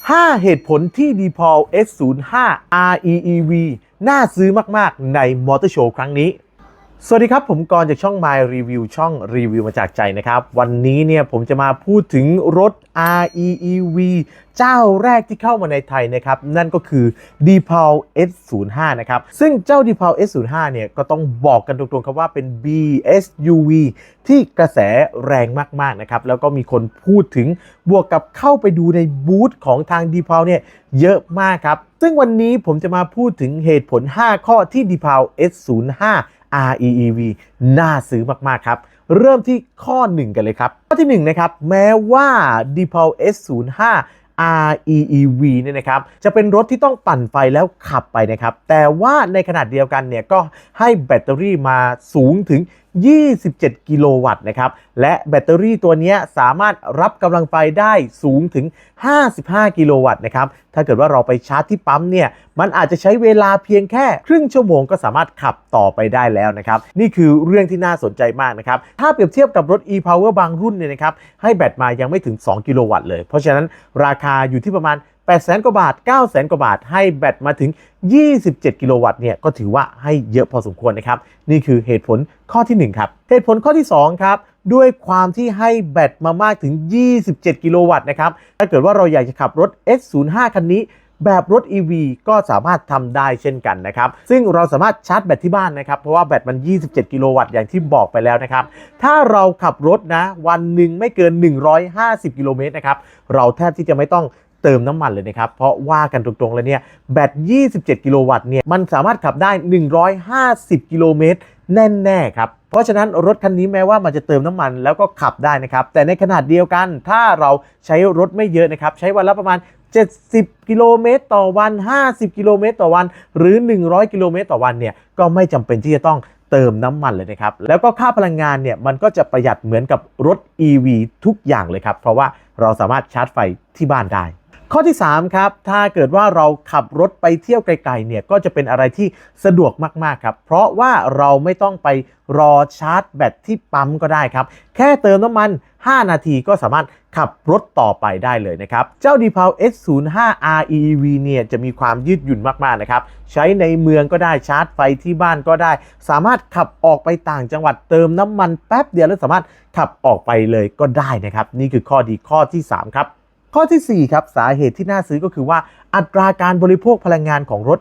5 เหตุผลที่ d p o l S05 REEV น่าซื้อมาก ๆ ในมอเตอร์โชว์ครั้งนี้ สวัสดีครับ ผมกรณ์จากช่อง My Review ช่องรีวิวมาจากใจนะครับ วันนี้เนี่ยผมจะมาพูดถึงรถ REEV เจ้าแรกที่เข้ามาในไทยนะครับ นั่นก็คือ d p o l S05 นะครับ ซึ่งเจ้า d p o l S05 เนี่ยก็ต้องบอกกันตรงๆครับว่าเป็น BSUV ที่กระแสแรงมากๆนะครับ แล้วก็มีคนพูดถึงบวกกับเข้าไปดูในบูธของทาง d p o l เนี่ยเยอะมากครับ ซึ่งวันนี้ผมจะมาพูดถึงเหตุผล 5 ข้อที่ d p o l S05 REEV น่าซื้อมาก ๆ ครับ เริ่มที่ข้อ 1 กันเลยครับ ข้อที่ 1 นะครับ แม้ว่า d p o l S05 REEV เนี่ยนะครับ จะเป็นรถที่ต้องปั่นไฟแล้วขับไปนะครับ แต่ว่าในขนาดเดียวกันเนี่ยก็ให้แบตเตอรี่มาสูงถึง 27 กิโลวัตต์นะครับ และแบตเตอรี่ตัวนี้สามารถรับกำลังไฟได้สูงถึง 55 กิโลวัตต์นะครับ ถ้าเกิดว่าเราไปชาร์จที่ปั๊มเนี่ยมันอาจจะใช้เวลาเพียงแค่ ครึ่งชั่วโมงก็สามารถขับต่อไปได้แล้วนะครับ นี่คือเรื่องที่น่าสนใจมากนะครับ ถ้าเปรียบเทียบกับรถ e-power บางรุ่นเนี่ยนะครับ ให้แบตมายังไม่ถึง 2 กิโลวัตต์เลย เพราะฉะนั้นราคาอยู่ที่ประมาณ8 0 0 0 0 0กว่าบาท9 0 0 0 0 0กว่าบาท ให้แบตมาถึง 27 กิโลวัตต์เนี่ย ก็ถือว่าให้เยอะพอสมควรนะครับ นี่คือเหตุผลข้อทีหนึ่1 ครับ เหตุผลข้อที่ 2 ครับ ด้วยความที่ให้แบตมามากถึง 27 กิโลวัตต์นะครับ ถ้าเกิดว่าเราอยากจะขับรถ S05 คันนี้ แบบรถ EV ก็สามารถทำได้เช่นกันนะครับ ซึ่งเราสามารถชาร์จแบตที่บ้านนะครับ เพราะว่าแบตมัน 27 กิโลวัตต์อย่างที่บอกไปแล้วนะครับ ถ้าเราขับรถนะ วันหนึ่งไม่เกิน 150 กิโลเมตรนะครับ เราแทบที่จะไม่ต้องเติมน้ำมันเลยนะครับ เพราะว่ากันตรงๆแล้วเนี่ยแบต 27 กิโลวัตต์เนี่ยมันสามารถขับได้ 150 กิโลเมตรแน่ๆครับ เพราะฉะนั้นรถคันนี้แม้ว่ามันจะเติมน้ำมันแล้วก็ขับได้นะครับ แต่ในขนาดเดียวกันถ้าเราใช้รถไม่เยอะนะครับ ใช้วันละประมาณ 70 กิโลเมตรต่อวัน 50 กิโลเมตรต่อวัน หรือ 100 กิโลเมตรต่อวันเนี่ยก็ไม่จำเป็นที่จะต้องเติมน้ำมันเลยนะครับ แล้วก็ค่าพลังงานเนี่ยมันก็จะประหยัดเหมือนกับรถ EV ทุกอย่างเลยครับ เพราะว่าเราสามารถชาร์จไฟที่บ้านได้ ข้อที่ 3 ครับ ถ้าเกิดว่าเราขับรถไปเที่ยวไกลๆเนี่ยก็จะเป็นอะไรที่สะดวกมากๆครับ เพราะว่าเราไม่ต้องไปรอชาร์จแบตที่ปั๊มก็ได้ครับ แค่เติมน้ำมัน 5 นาทีก็สามารถขับรถต่อไปได้เลยนะครับ เจ้า d p a l S05 REEV เนี่ยจะมีความยืดหยุ่นมากๆนะครับ ใช้ในเมืองก็ได้ชาร์จไฟที่บ้านก็ได้ สามารถขับออกไปต่างจังหวัดเติมน้ำมันแป๊บเดียวแล้วสามารถขับออกไปเลยก็ได้นะครับ นี่คือข้อดีข้อที่ 3 ครับ ข้อทีสี่ 4 ครับ สาเหตุที่น่าซื้อก็คือว่าอัตราการบริโภคพลังงานของรถ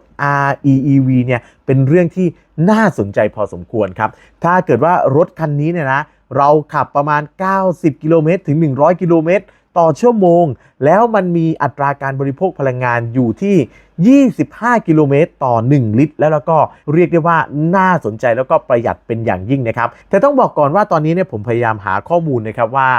REEV เนี่ยเป็นเรื่องที่น่าสนใจพอสมควรครับ ถ้าเกิดว่ารถคันนี้เนี่ยนะเราขับประมาณ 90 กิโลเมตรถึง 100 กิโลเมตรต่อชั่วโมง แล้วมันมีอัตราการบริโภคพลังงานอยู่ที่ 25 กิโลเมตรต่อ 1 ลิตร แล้วแล้วก็เรียกได้ว่าน่าสนใจแล้วก็ประหยัดเป็นอย่างยิ่งนะครับ แต่ต้องบอกก่อนว่าตอนนี้เนี่ยผมพยายามหาข้อมูลนะครับว่า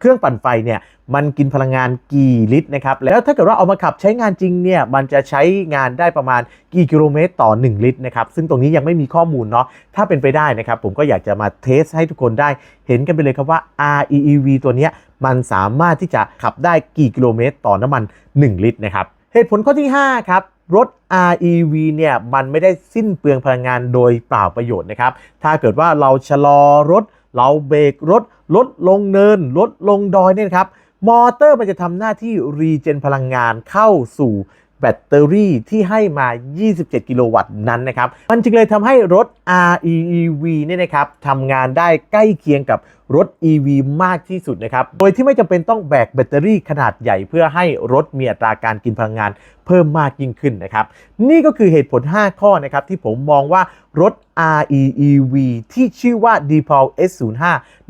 เครื่องปั่นไฟเนี่ยมันกินพลังงานกี่ลิตรนะครับ แล้วถ้าเกิดว่าเอามาขับใช้งานจริงเนี่ยมันจะใช้งานได้ประมาณกี่กิโลเมตรต่อ 1 ลิตรนะครับ ซึ่งตรงนี้ยังไม่มีข้อมูลเนาะถ้าเป็นไปได้นะครับ ผมก็อยากจะมาเทสให้ทุกคนได้ เห็นกันไปเลยครับว่า REEV ตัวนี้มันสามารถที่จะขับได้กี่กิโลเมตรต่อน้ำมัน 1 ลิตรนะครับเหตุผลข้อที่ 5 ครับรถ REV เนี่ยมันไม่ได้สิ้นเปลืองพลังงานโดยเปล่าประโยชน์นะครับ ถ้าเกิดว่าเราชะลอรถ เราเบรกรถลดลงเนินลดลงดอยเนี่ยครับมอเตอร์มันจะทำหน้าที่รีเจนพลังงานเข้าสู่แบตเตอรี่ที่ให้มา 27 กิโลวัตต์นั้นนะครับ มันจึงเลยทำให้รถ REEV เนี่ยนะครับทำงานได้ใกล้เคียงกับ รถ EV มากที่สุดนะครับ โดยที่ไม่จำเป็นต้องแบกแบตเตอรี่ขนาดใหญ่เพื่อให้รถมีอัตราการกินพลังงานเพิ่มมากยิ่งขึ้นนะครับ นี่ก็คือเหตุผล 5 ข้อนะครับที่ผมมองว่ารถ REEV ที่ชื่อว่า d p o l S05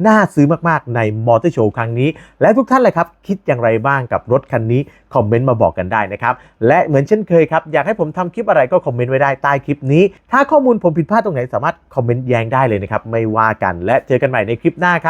น่าซื้อมากๆ ในมอเตอร์โชว์ครั้งนี้ และทุกท่านเลยครับ คิดอย่างไรบ้างกับรถคันนี้ คอมเมนต์มาบอกกันได้นะครับ และเหมือนเช่นเคยครับ อยากให้ผมทำคลิปอะไรก็คอมเมนต์ไว้ได้ใต้คลิปนี้ ถ้าข้อมูลผมผิดพลาดตรงไหนสามารถคอมเมนต์แย้งได้เลยนะครับไม่ว่ากันและเจอกันใหม่ในคลิปหน้าครับ